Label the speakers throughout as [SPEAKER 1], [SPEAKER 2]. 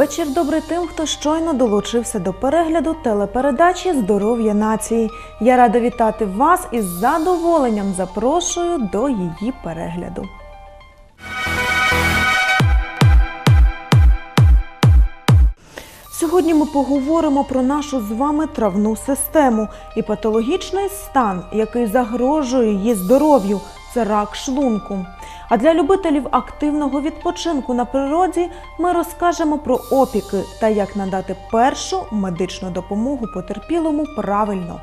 [SPEAKER 1] Вечір добрий тим, хто щойно долучився до перегляду телепередачі Здоров'я нації. Я рада вітати вас і з задоволенням запрошую до її перегляду. Сьогодні ми поговоримо про нашу з вами травну систему і патологічний стан, який загрожує її здоров'ю це рак шлунку. А для любителів активного відпочинку на природі ми розкажемо про опіки та як надати першу медичну допомогу потерпілому правильно.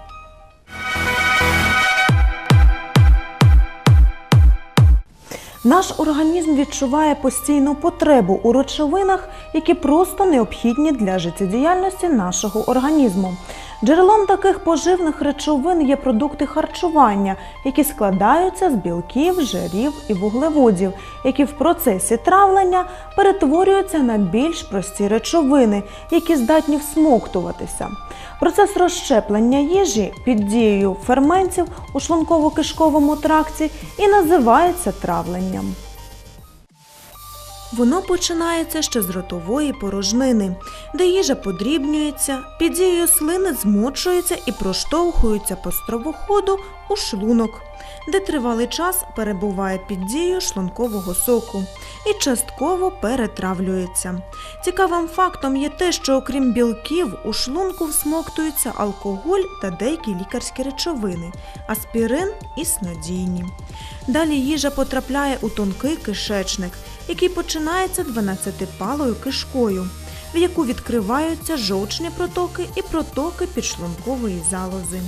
[SPEAKER 1] Наш організм відчуває постійну потребу у речовинах, які просто необхідні для життєдіяльності нашого організму. Джерелом таких поживних речовин є продукти харчування, які складаються з білків, жирів і вуглеводів, які в процесі травлення перетворюються на більш прості речовини, які здатні всмоктуватися. Процес розщеплення їжі під дією ферментів у шлунково-кишковому тракті і називається травленням. Воно починається ще з ротової порожнини, де їжа подрібнюється, під дією слини змочується і проштовхується по стравоходу у шлунок, де тривалий час перебуває під дією шлункового соку і частково перетравлюється. Цікавим фактом є те, що окрім білків у шлунку всмоктуються алкоголь та деякі лікарські речовини, аспірин і снодійні. Далі їжа потрапляє у тонкий кишечник, який починається 12-палою кишкою, в яку відкриваються жовчні протоки і протоки підшлункової залози.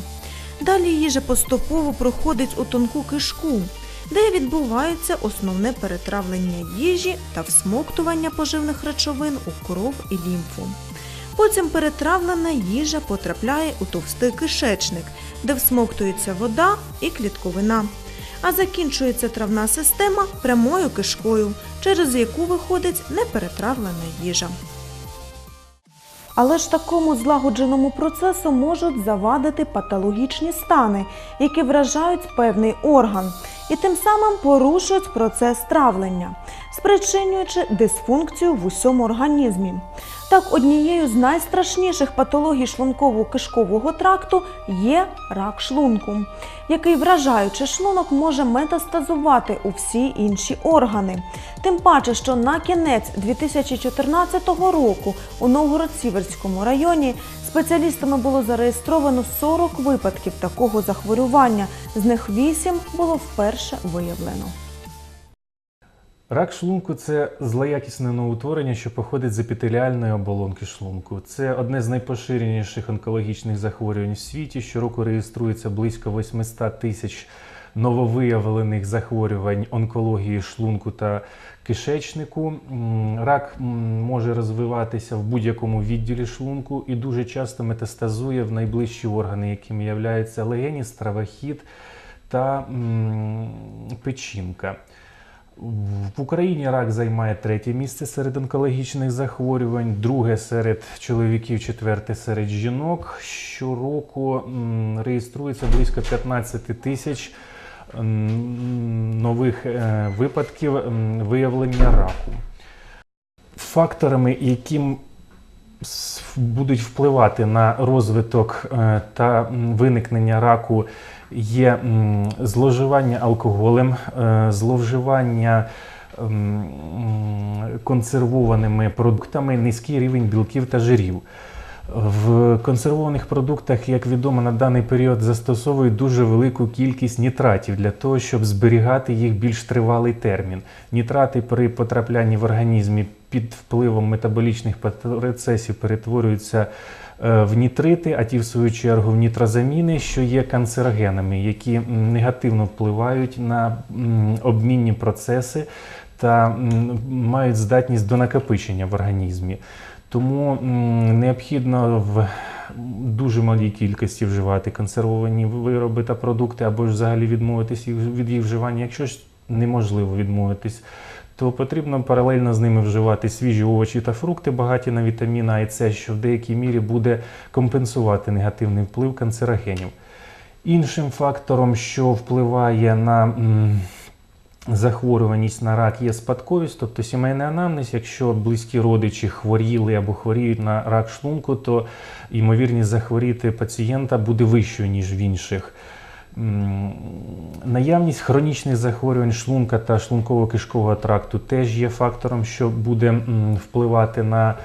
[SPEAKER 1] Далі їжа поступово проходить у тонку кишку, де відбувається основне перетравлення їжі та всмоктування поживних речовин у кров і лімфу. Потім перетравлена їжа потрапляє у товстий кишечник, де всмоктується вода і клітковина. А закінчується травна система прямою кишкою, через яку виходить неперетравлена їжа. Але ж такому злагодженому процесу можуть завадити патологічні стани, які вражають певний орган, і тим самим порушують процес травлення, спричинюючи дисфункцію в усьому організмі. Так, однією з найстрашніших патологій шлунково-кишкового тракту є рак шлунку, який, вражаючи шлунок, може метастазувати у всі інші органи. Тим паче, що на кінець 2014 року у Новгород-Сіверському районі спеціалістами було зареєстровано 40 випадків такого захворювання. З них 8 було вперше виявлено.
[SPEAKER 2] Рак шлунку це злоякісне новоутворення, що походить з епітеліальної оболонки шлунку. Це одне з найпоширеніших онкологічних захворювань в світі. Щороку реєструється близько 800 тисяч нововиявлених захворювань онкології шлунку та кишечнику. Рак може розвиватися в будь-якому відділі шлунку і дуже часто метастазує в найближчі органи, якими являються легені, стравохід та печінка. В Україні рак займає третє місце серед онкологічних захворювань, друге серед чоловіків, четверте серед жінок. Щороку реєструється близько 15 тисяч нових е, випадків виявлення раку. Факторами, яким будуть впливати на розвиток е, та виникнення раку, є зловживання алкоголем, е, зловживання консервованими продуктами, низький рівень білків та жирів. В консервованих продуктах, як відомо, на даний період застосовують дуже велику кількість нітратів для того, щоб зберігати їх більш тривалий термін. Нітрати при потраплянні в організмі під впливом метаболічних процесів перетворюються в нітрити, а ті, в свою чергу, в нітрозаміни, що є канцерогенами, які негативно впливають на обмінні процеси та мають здатність до накопичення в організмі. Тому необхідно в дуже малій кількості вживати консервовані вироби та продукти, або ж взагалі відмовитись від їх вживання. Якщо ж неможливо відмовитись, то потрібно паралельно з ними вживати свіжі овочі та фрукти, багаті на вітамін А і С, що в деякій мірі буде компенсувати негативний вплив канцерогенів. Іншим фактором, що впливає на захворюваність на рак є спадковість, тобто сімейний анамнез, якщо близькі родичі хворіли або хворіють на рак шлунку, то ймовірність захворіти пацієнта буде вищою, ніж в інших. Наявність хронічних захворювань шлунка та шлунково-кишкового тракту теж є фактором, що буде впливати на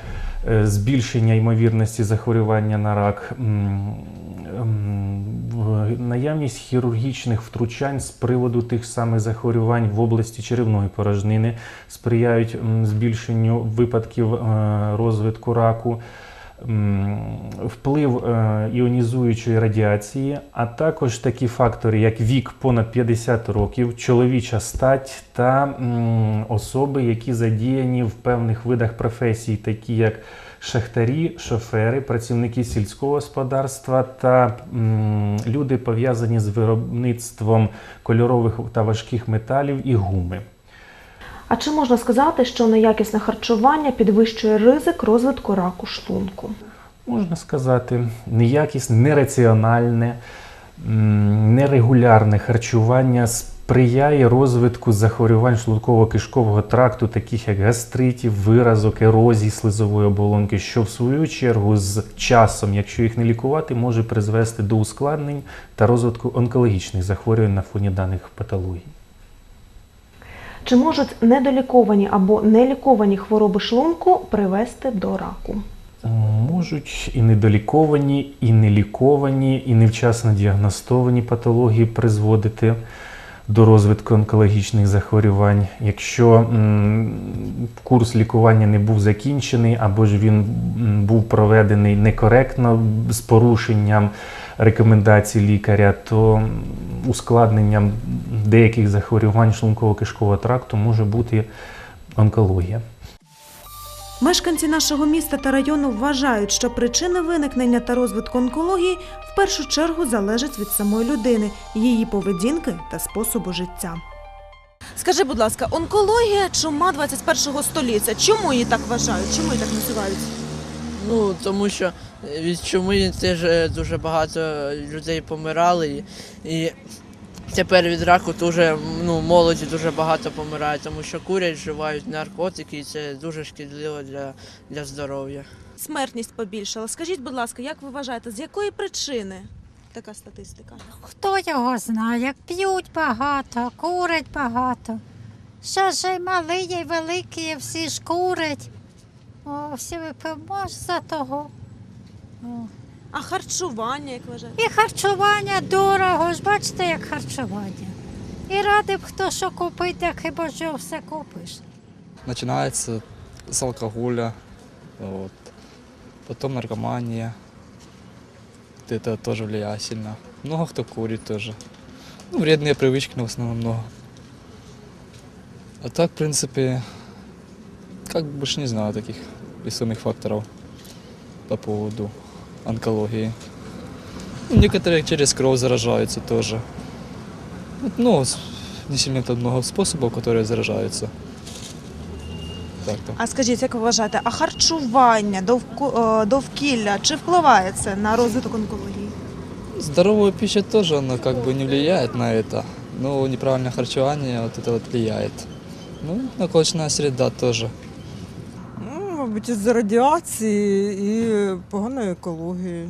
[SPEAKER 2] е, збільшення ймовірності захворювання на рак. М, м, в- Наявність хірургічних втручань з приводу тих самих захворювань в області черевної порожнини сприяють збільшенню випадків е, розвитку раку. Вплив е, іонізуючої радіації, а також такі фактори, як вік понад 50 років, чоловіча стать та особи, які задіяні в певних видах професій, такі як шахтарі, шофери, працівники сільського господарства та люди пов'язані з виробництвом кольорових та важких металів і гуми.
[SPEAKER 1] А чи можна сказати, що неякісне харчування підвищує ризик розвитку раку шлунку?
[SPEAKER 2] можна сказати, неякісне, нераціональне, нерегулярне харчування сприяє розвитку захворювань шлунково-кишкового тракту, таких як гастритів, виразок, ерозії слизової оболонки, що в свою чергу з часом, якщо їх не лікувати, може призвести до ускладнень та розвитку онкологічних захворювань на фоні даних патологій.
[SPEAKER 1] Чи можуть недоліковані або неліковані хвороби шлунку привести до раку?
[SPEAKER 2] Можуть і недоліковані, і неліковані, і невчасно діагностовані патології призводити до розвитку онкологічних захворювань. Якщо курс лікування не був закінчений, або ж він був проведений некоректно з порушенням рекомендацій лікаря, то ускладненням деяких захворювань шлунково-кишкового тракту може бути онкологія.
[SPEAKER 1] Мешканці нашого міста та району вважають, що причини виникнення та розвитку онкології в першу чергу залежать від самої людини, її поведінки та способу життя. Скажи, будь ласка, онкологія чума 21 століття. Чому її так вважають? Чому її так називають?
[SPEAKER 3] Ну, тому що від чуми теж е, дуже багато людей помирали. І, і тепер від раку дуже ну, молоді дуже багато помирає, тому що курять, вживають наркотики, і це дуже шкідливо для, для здоров'я.
[SPEAKER 1] Смертність побільшала. Скажіть, будь ласка, як ви вважаєте, з якої причини така статистика?
[SPEAKER 4] Хто його знає? П'ють багато, курять багато. Що ж і малі, і великі, і всі ж курять. О, всі випимо ж за того. О.
[SPEAKER 1] А харчування, як вважаєте?
[SPEAKER 4] І харчування дорого ж, бачите, як харчування. І радий б хто що купить, як хіба що все купиш.
[SPEAKER 5] начинается с алкоголя, вот. потом наркомания. Вот Это тоже влияет сильно. Много кто курит тоже. Ну, вредные привычки, но в основном много. А так, в принципе, как бы больше не знаю таких весомых факторов по поводу онкологии. Ну, некоторые через кровь заражаются тоже. Вот, Ну, с- не сильно тут много способов, которые заражаются. Так-то.
[SPEAKER 1] А скажіть, як ви вважаєте, а харчування, довко- е, довкілля, чи впливає це на розвиток онкології?
[SPEAKER 5] Здоровая пища тоже, она как бы не влияет на это. Но неправильное харчевание вот это вот влияет. Ну, наколочная среда тоже.
[SPEAKER 6] Ну, мабуть, із-за радіації і поганої екології.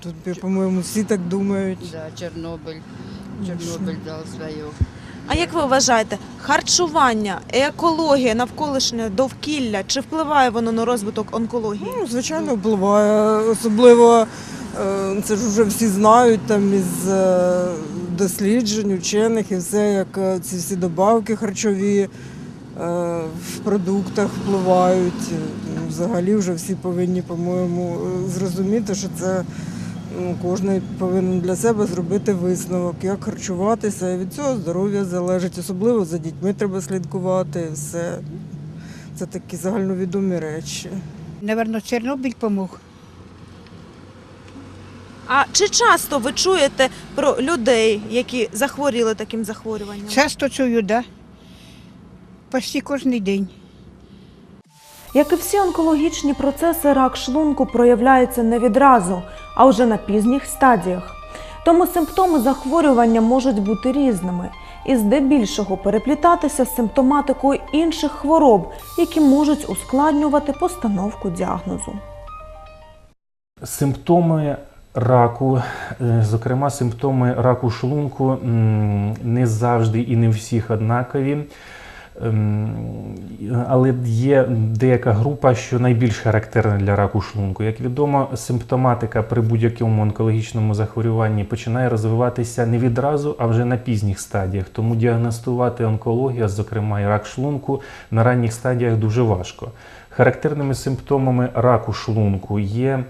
[SPEAKER 6] Тут, по-моєму, всі так думають.
[SPEAKER 7] Да, Чорнобиль. Чорнобиль дав свою.
[SPEAKER 1] А як ви вважаєте, харчування, екологія, навколишнє довкілля, чи впливає воно на розвиток онкології?
[SPEAKER 6] Ну, звичайно, впливає. Особливо е, це ж вже всі знають там із е, досліджень, учених і все, як е, ці всі добавки харчові в продуктах впливають. Ну, Взагалі вже всі повинні, по-моєму, е, зрозуміти, що це ну, кожен повинен для себе зробити висновок, як харчуватися. І від цього здоров'я залежить. Особливо за дітьми треба слідкувати. Все. Це такі загальновідомі речі.
[SPEAKER 8] Наверно, Чорнобиль помог.
[SPEAKER 1] А чи часто ви чуєте про людей, які захворіли таким захворюванням?
[SPEAKER 8] Часто чую, да? Почти кожен день.
[SPEAKER 1] Як і всі онкологічні процеси, рак шлунку проявляється не відразу, а вже на пізніх стадіях. Тому симптоми захворювання можуть бути різними. і здебільшого переплітатися з симптоматикою інших хвороб, які можуть ускладнювати постановку діагнозу.
[SPEAKER 2] Симптоми раку, е, зокрема, симптоми раку шлунку не завжди і не всіх однакові. Ем, Але є деяка група, що найбільш характерна для раку шлунку. Як відомо, симптоматика при будь-якому онкологічному захворюванні починає розвиватися не відразу, а вже на пізніх стадіях. Тому діагностувати онкологію, зокрема і рак шлунку, на ранніх стадіях дуже важко. Характерними симптомами раку шлунку є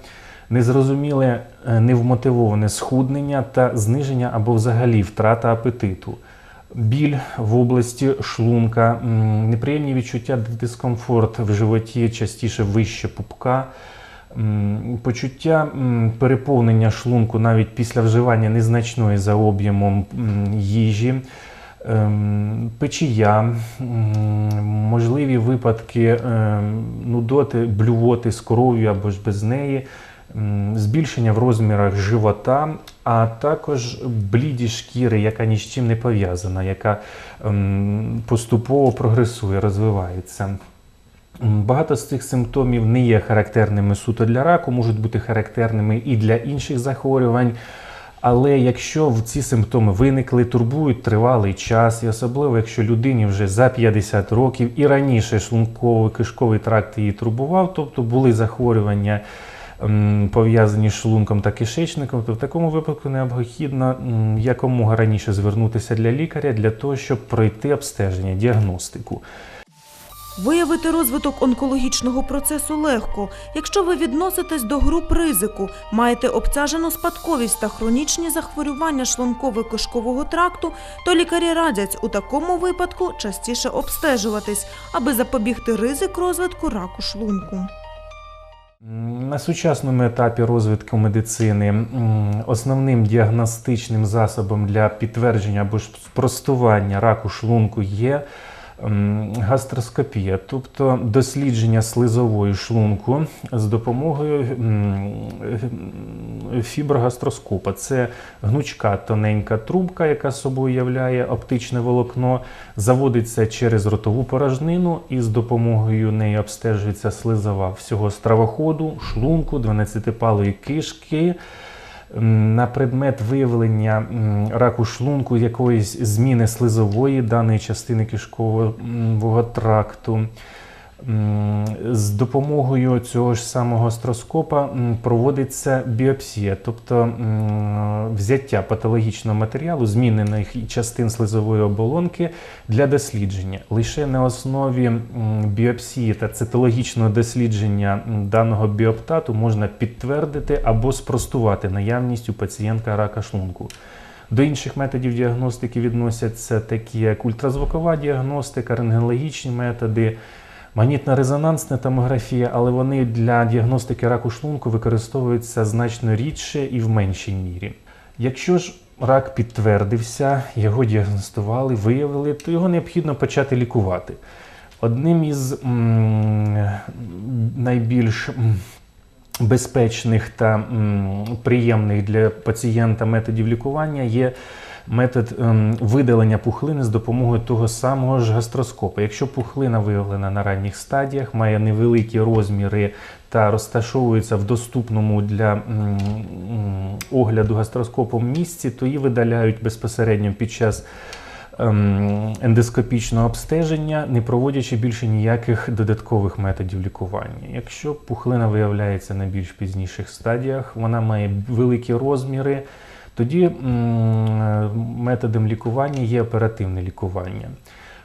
[SPEAKER 2] незрозуміле е, невмотивоване схуднення та зниження або взагалі втрата апетиту. Біль в області шлунка, неприємні відчуття дискомфорт в животі, частіше вище пупка, почуття переповнення шлунку навіть після вживання незначної за об'ємом їжі, ем, печія, можливі випадки ем, нудоти, блювоти з кров'ю або ж без неї, збільшення в розмірах живота, а також бліді шкіри, яка ні з чим не пов'язана, яка ем, поступово прогресує, розвивається. Багато з цих симптомів не є характерними суто для раку, можуть бути характерними і для інших захворювань. Але якщо ці симптоми виникли, турбують тривалий час, і особливо якщо людині вже за 50 років і раніше шлунково-кишковий тракт її турбував, тобто були захворювання пов'язані з шлунком та кишечником, то в такому випадку необхідно якомога раніше звернутися для лікаря для того, щоб пройти обстеження, діагностику.
[SPEAKER 1] Виявити розвиток онкологічного процесу легко, якщо ви відноситесь до груп ризику, маєте обтяжену спадковість та хронічні захворювання шлунково-кишкового тракту, то лікарі радять у такому випадку частіше обстежуватись, аби запобігти ризик розвитку раку шлунку.
[SPEAKER 2] На сучасному етапі розвитку медицини основним діагностичним засобом для підтвердження або ж спростування раку шлунку є гастроскопія, тобто дослідження слизової шлунку з допомогою фіброгастроскопа. Це гнучка тоненька трубка, яка собою являє оптичне волокно, заводиться через ротову порожнину і з допомогою неї обстежується слизова всього стравоходу, шлунку, 12-палої кишки. На предмет виявлення раку шлунку якоїсь зміни слизової даної частини кишкового тракту. З допомогою цього ж самого астроскопа проводиться біопсія, тобто взяття патологічного матеріалу, змінених частин слизової оболонки для дослідження. Лише на основі біопсії та цитологічного дослідження даного біоптату можна підтвердити або спростувати наявність у пацієнта рака шлунку. До інших методів діагностики відносяться такі як ультразвукова діагностика, рентгенологічні методи, магнітно-резонансна томографія, але вони для діагностики раку шлунку використовуються значно рідше і в меншій мірі. Якщо ж рак підтвердився, його діагностували, виявили, то його необхідно почати лікувати. Одним із м, найбільш безпечних та м, приємних для пацієнта методів лікування є метод ем, видалення пухлини з допомогою того самого ж гастроскопа. Якщо пухлина виявлена на ранніх стадіях, має невеликі розміри та розташовується в доступному для м, огляду гастроскопом місці, то її видаляють безпосередньо під час ем, ендоскопічного обстеження, не проводячи більше ніяких додаткових методів лікування. Якщо пухлина виявляється на більш пізніших стадіях, вона має великі розміри, тоді методом лікування є оперативне лікування.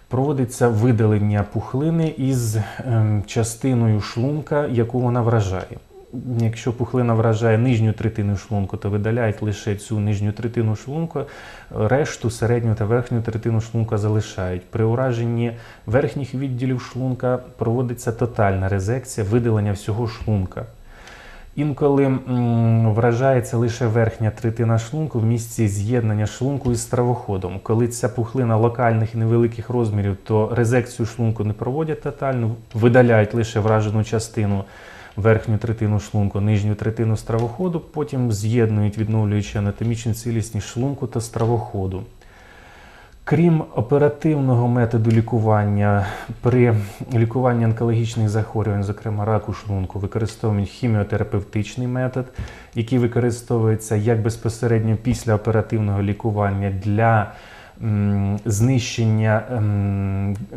[SPEAKER 2] Проводиться видалення пухлини із ем, частиною шлунка, яку вона вражає. Якщо пухлина вражає нижню третину шлунку, то видаляють лише цю нижню третину шлунку, решту середню та верхню третину шлунка залишають. При ураженні верхніх відділів шлунка проводиться тотальна резекція, видалення всього шлунка. Інколи вражається лише верхня третина шлунку в місці з'єднання шлунку із стравоходом. Коли ця пухлина локальних і невеликих розмірів, то резекцію шлунку не проводять тотально, видаляють лише вражену частину верхню третину шлунку, нижню третину стравоходу, потім з'єднують, відновлюючи анатомічну цілісність шлунку та стравоходу. Крім оперативного методу лікування, при лікуванні онкологічних захворювань, зокрема раку шлунку, використовують хіміотерапевтичний метод, який використовується як безпосередньо після оперативного лікування для знищення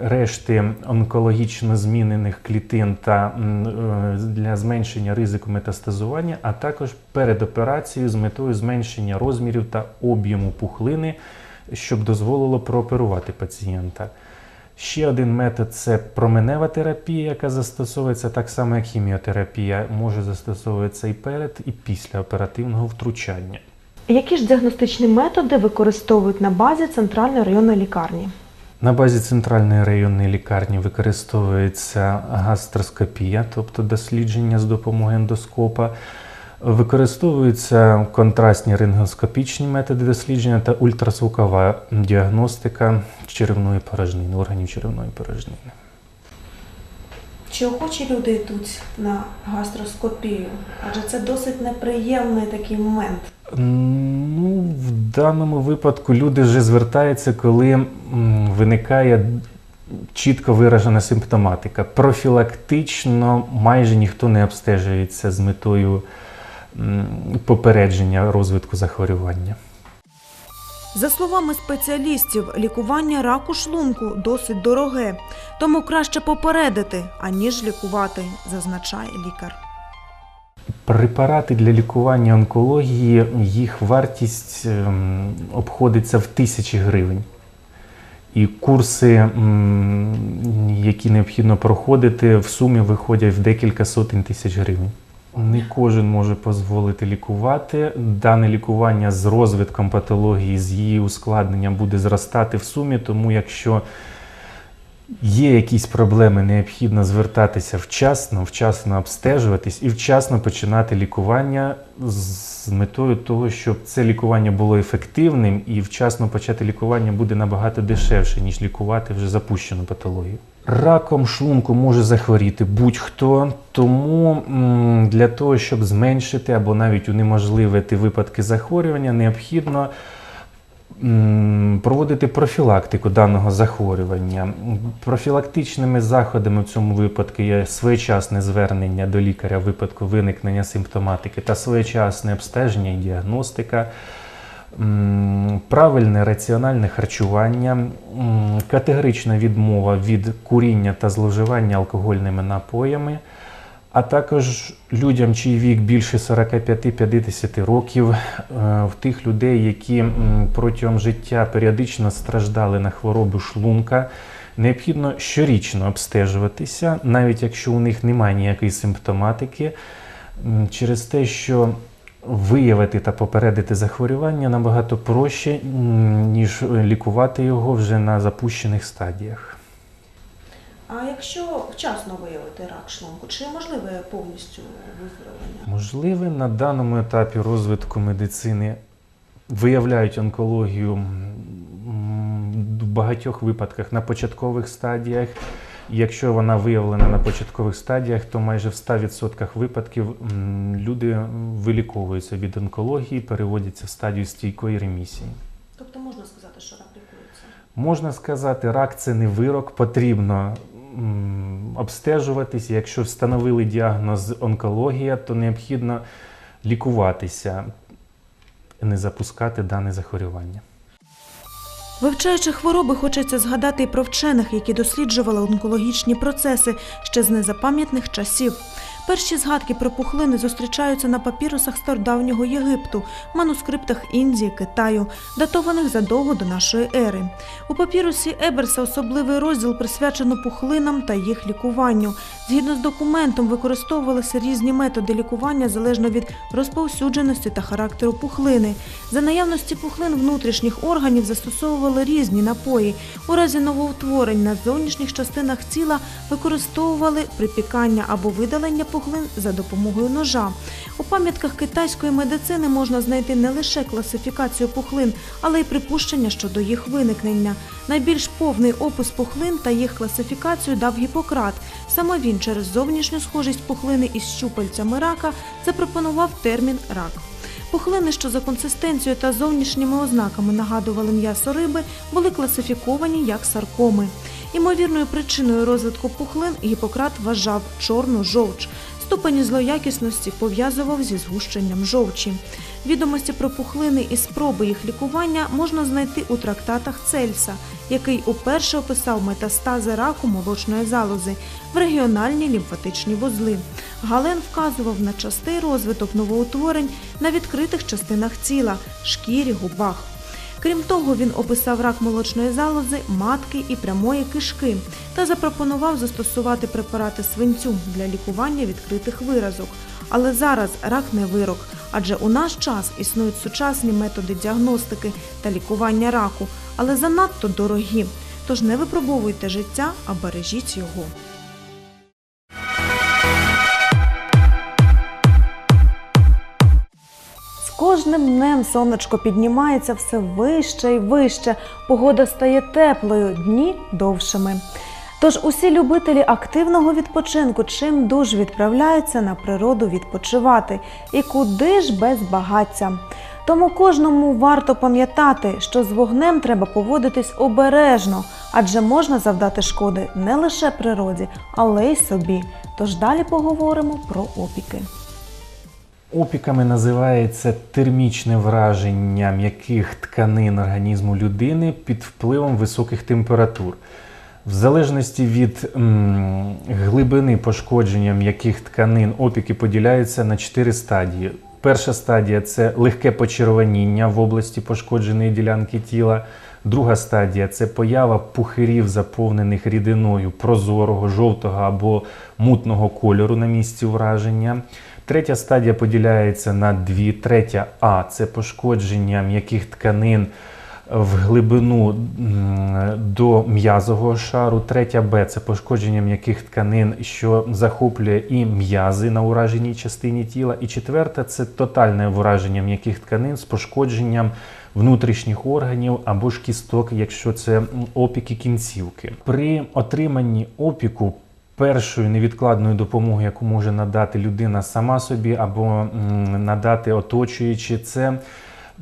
[SPEAKER 2] решти онкологічно змінених клітин та е, для зменшення ризику метастазування, а також перед операцією з метою зменшення розмірів та об'єму пухлини, щоб дозволило прооперувати пацієнта. Ще один метод це променева терапія, яка застосовується так само, як хіміотерапія, може застосовуватися і перед, і після оперативного втручання.
[SPEAKER 1] Які ж діагностичні методи використовують на базі центральної районної лікарні?
[SPEAKER 2] На базі центральної районної лікарні використовується гастроскопія, тобто дослідження з допомогою ендоскопа. Використовуються контрастні рентгеноскопічні методи дослідження та ультразвукова діагностика черевної порожнини, органів черевної порожнини.
[SPEAKER 1] Чи охочі люди йдуть на гастроскопію? Адже це досить неприємний такий момент.
[SPEAKER 2] Ну, в даному випадку люди вже звертаються, коли виникає чітко виражена симптоматика. Профілактично майже ніхто не обстежується з метою попередження розвитку захворювання.
[SPEAKER 1] За словами спеціалістів, лікування раку шлунку досить дороге, тому краще попередити, аніж лікувати, зазначає лікар.
[SPEAKER 2] Препарати для лікування онкології, їх вартість ем, обходиться в тисячі гривень. І курси, які необхідно проходити, в сумі виходять в декілька сотень тисяч гривень. Не кожен може дозволити лікувати. Дане лікування з розвитком патології, з її ускладненням буде зростати в сумі, тому якщо є якісь проблеми, необхідно звертатися вчасно, вчасно обстежуватись і вчасно починати лікування з метою того, щоб це лікування було ефективним і вчасно почати лікування буде набагато дешевше, ніж лікувати вже запущену патологію. Раком шлунку може захворіти будь-хто, тому для того, щоб зменшити або навіть унеможливити випадки захворювання, необхідно проводити профілактику даного захворювання. Профілактичними заходами в цьому випадку є своєчасне звернення до лікаря в випадку виникнення симптоматики та своєчасне обстеження і діагностика. Правильне раціональне харчування, категорична відмова від куріння та зловживання алкогольними напоями, а також людям, чий вік більше 45-50 років, е, в тих людей, які протягом життя періодично страждали на хворобу шлунка, необхідно щорічно обстежуватися, навіть якщо у них немає ніякої симптоматики, через те, що виявити та попередити захворювання набагато проще, ніж лікувати його вже на запущених стадіях.
[SPEAKER 1] А якщо вчасно виявити рак шлунку, чи можливе повністю виздоровлення?
[SPEAKER 2] Можливе на даному етапі розвитку медицини виявляють онкологію в багатьох випадках на початкових стадіях. Якщо вона виявлена на початкових стадіях, то майже в 100% випадків люди виліковуються від онкології, переводяться в стадію стійкої ремісії.
[SPEAKER 1] Тобто можна сказати, що рак лікується?
[SPEAKER 2] Можна сказати, рак це не вирок, потрібно обстежуватись. Якщо встановили діагноз онкологія, то необхідно лікуватися, не запускати дане захворювання.
[SPEAKER 1] Вивчаючи хвороби, хочеться згадати і про вчених, які досліджували онкологічні процеси ще з незапам'ятних часів. Перші згадки про пухлини зустрічаються на папірусах стародавнього Єгипту, манускриптах Індії, Китаю, датованих задовго до нашої ери. У папірусі Еберса особливий розділ присвячено пухлинам та їх лікуванню. Згідно з документом, використовувалися різні методи лікування залежно від розповсюдженості та характеру пухлини. За наявності пухлин внутрішніх органів застосовували різні напої. У разі новоутворень на зовнішніх частинах тіла використовували припікання або видалення пухлин за допомогою ножа. У пам'ятках китайської медицини можна знайти не лише класифікацію пухлин, але й припущення щодо їх виникнення. Найбільш повний опис пухлин та їх класифікацію дав Гіппократ. Саме він через зовнішню схожість пухлини із щупальцями рака запропонував термін рак. Пухлини, що за консистенцією та зовнішніми ознаками нагадували м'ясо риби, були класифіковані як саркоми. Імовірною причиною розвитку пухлин Гіппократ вважав чорну жовч. Ступені злоякісності пов'язував зі згущенням жовчі. Відомості про пухлини і спроби їх лікування можна знайти у трактатах Цельса, який уперше описав метастази раку молочної залози в регіональні лімфатичні вузли. Гален вказував на частий розвиток новоутворень на відкритих частинах тіла, шкірі, губах. Крім того, він описав рак молочної залози, матки і прямої кишки та запропонував застосувати препарати свинцю для лікування відкритих виразок. Але зараз рак не вирок, адже у наш час існують сучасні методи діагностики та лікування раку, але занадто дорогі. Тож не випробовуйте життя, а бережіть його. Кожним днем сонечко піднімається все вище і вище, погода стає теплою, дні довшими. Тож усі любителі активного відпочинку чим дуж відправляються на природу відпочивати. І куди ж без багаття? Тому кожному варто пам'ятати, що з вогнем треба поводитись обережно, адже можна завдати шкоди не лише природі, але й собі. Тож далі поговоримо про опіки.
[SPEAKER 2] Опіками називається термічне враження м'яких тканин організму людини під впливом високих температур. В залежності від м, глибини пошкодження м'яких тканин опіки поділяються на чотири стадії. Перша стадія це легке почервоніння в області пошкодженої ділянки тіла. Друга стадія це поява пухирів, заповнених рідиною прозорого, жовтого або мутного кольору на місці враження. Третя стадія поділяється на дві. Третя А це пошкодження м'яких тканин в глибину до м'язового шару. Третя Б це пошкодження м'яких тканин, що захоплює і м'язи на ураженій частині тіла. І четверта це тотальне враження м'яких тканин з пошкодженням внутрішніх органів або ж кісток, якщо це опіки кінцівки. При отриманні опіку. Першою невідкладною допомогою, яку може надати людина сама собі або надати оточуючи, це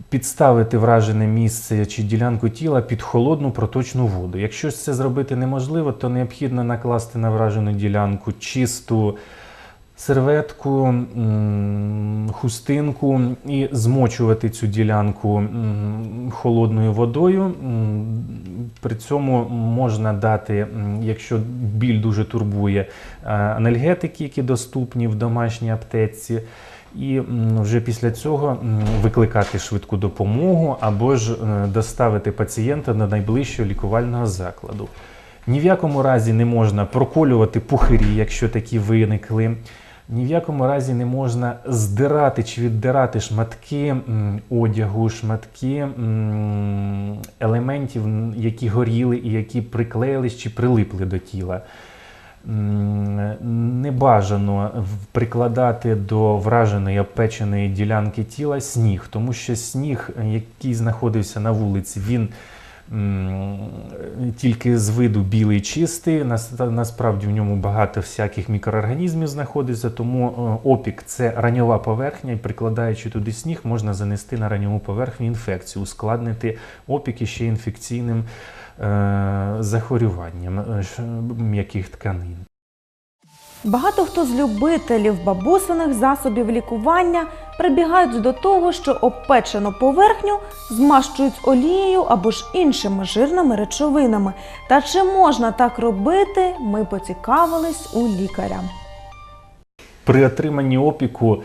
[SPEAKER 2] підставити вражене місце чи ділянку тіла під холодну проточну воду. Якщо це зробити неможливо, то необхідно накласти на вражену ділянку чисту серветку, хустинку і змочувати цю ділянку холодною водою. При цьому можна дати, якщо біль дуже турбує, е, анальгетики, які доступні в домашній аптеці. І вже після цього викликати швидку допомогу або ж е, доставити пацієнта до найближчого лікувального закладу. Ні в якому разі не можна проколювати пухирі, якщо такі виникли. Ні в якому разі не можна здирати чи віддирати шматки одягу, шматки елементів, які горіли і які приклеїлись чи прилипли до тіла. Не бажано прикладати до враженої обпеченої ділянки тіла сніг, тому що сніг, який знаходився на вулиці, він тільки з виду білий чистий. Нас- Насправді в ньому багато всяких мікроорганізмів знаходиться, тому е, опік це раньова поверхня, і прикладаючи туди сніг, можна занести на раньову поверхню інфекцію, ускладнити опіки ще інфекційним е, захворюванням е, м'яких тканин.
[SPEAKER 1] Багато хто з любителів бабусиних засобів лікування прибігають до того, що обпечену поверхню змащують олією або ж іншими жирними речовинами. Та чи можна так робити, ми поцікавились у лікаря.
[SPEAKER 2] При отриманні опіку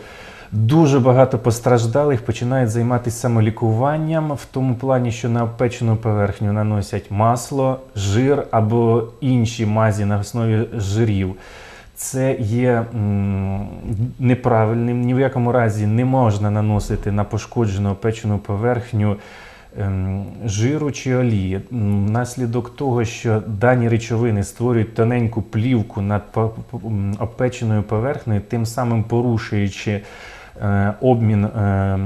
[SPEAKER 2] дуже багато постраждалих починають займатися самолікуванням в тому плані, що на обпечену поверхню наносять масло, жир або інші мазі на основі жирів. Це є неправильним. Ні в якому разі не можна наносити на пошкоджену опечену поверхню ем, жиру чи олії. Внаслідок того, що дані речовини створюють тоненьку плівку над обпеченою поверхнею, тим самим порушуючи е, обмін е,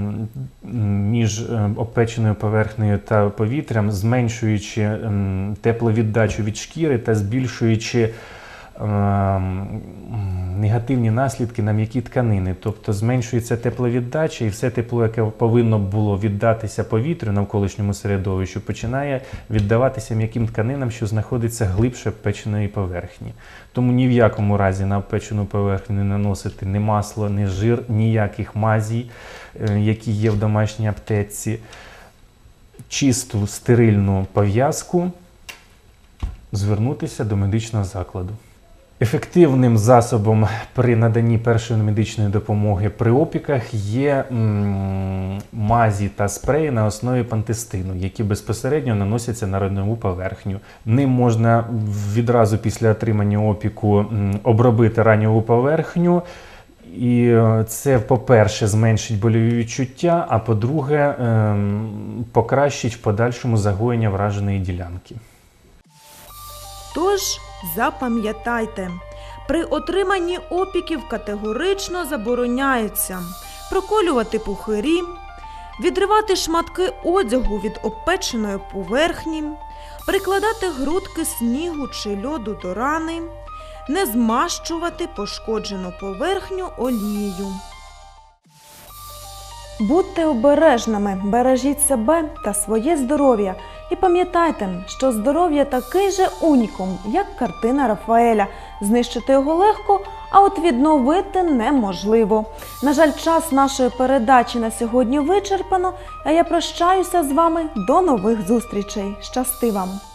[SPEAKER 2] між е, обпеченою поверхнею та повітрям, зменшуючи ем, тепловіддачу від шкіри та збільшуючи негативні наслідки на м'які тканини, тобто зменшується тепловіддача, і все тепло, яке повинно було віддатися повітрю навколишньому середовищу, починає віддаватися м'яким тканинам, що знаходиться глибше печеної поверхні. Тому ні в якому разі на печену поверхню не наносити ні масло, ні жир, ніяких мазій, е, які є в домашній аптеці, чисту стерильну пов'язку, звернутися до медичного закладу. Ефективним засобом при наданні першої медичної допомоги при опіках є мазі та спреї на основі пантестину, які безпосередньо наносяться на роднову поверхню. Ним можна відразу після отримання опіку обробити ранньову поверхню. І е, це, по-перше, зменшить больові відчуття, а по-друге, ем, покращить в подальшому загоєння враженої ділянки.
[SPEAKER 1] Тож запам'ятайте, при отриманні опіків категорично забороняється проколювати пухирі, відривати шматки одягу від обпеченої поверхні, прикладати грудки снігу чи льоду до рани, не змащувати пошкоджену поверхню олією. Будьте обережними, бережіть себе та своє здоров'я. І пам'ятайте, що здоров'я такий же унікум, як картина Рафаеля. Знищити його легко, а от відновити неможливо. На жаль, час нашої передачі на сьогодні вичерпано, а я прощаюся з вами до нових зустрічей. Щасти вам!